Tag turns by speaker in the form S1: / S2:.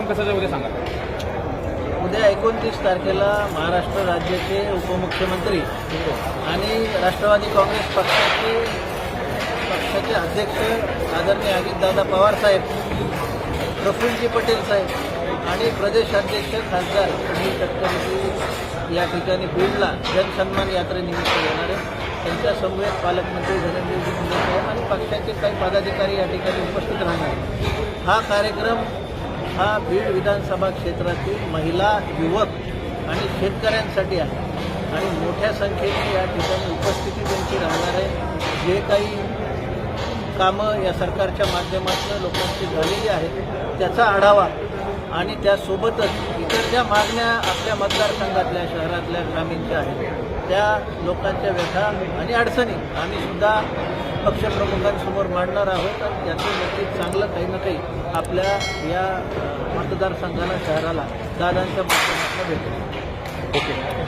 S1: कार्यक्रम कसा उद्या सांगा.
S2: उद्या एकोणतीस तारखेला महाराष्ट्र राज्याचे उपमुख्यमंत्री आणि राष्ट्रवादी काँग्रेस पक्षाचे पक्षाचे अध्यक्ष आदरणीय अजितदादा पवार साहेब प्रफुल्लजी पटेल साहेब आणि प्रदेशाध्यक्ष खासदार सुनील तटकरजी या ठिकाणी बीडला जनसन्मान यात्रेनिमित्त येणार आहे त्यांच्या समवेत पालकमंत्री धनंजयजी मुंडे साहेब आणि पक्षाचे काही पदाधिकारी या ठिकाणी उपस्थित राहणार हा कार्यक्रम हा बीड विधानसभा क्षेत्रातील महिला युवक आणि शेतकऱ्यांसाठी आहे. आणि मोठ्या संख्येने या ठिकाणी उपस्थिती त्यांची राहणार आहे. जे काही कामं या सरकारच्या माध्यमातून लोकांची झालेली आहेत त्याचा आढावा आणि त्यासोबतच इतर ज्या मागण्या आपल्या मतदारसंघातल्या शहरातल्या ग्रामीणच्या आहेत त्या लोकांच्या व्यथा आणि अडचणी आम्ही सुद्धा पक्षप्रमुखांसमोर मांडणार आहोत आणि त्याचं नक्की चांगलं काही ना काही आपल्या या मतदारसंघाला शहराला दादांच्या माध्यमातून भेटेल. ओके.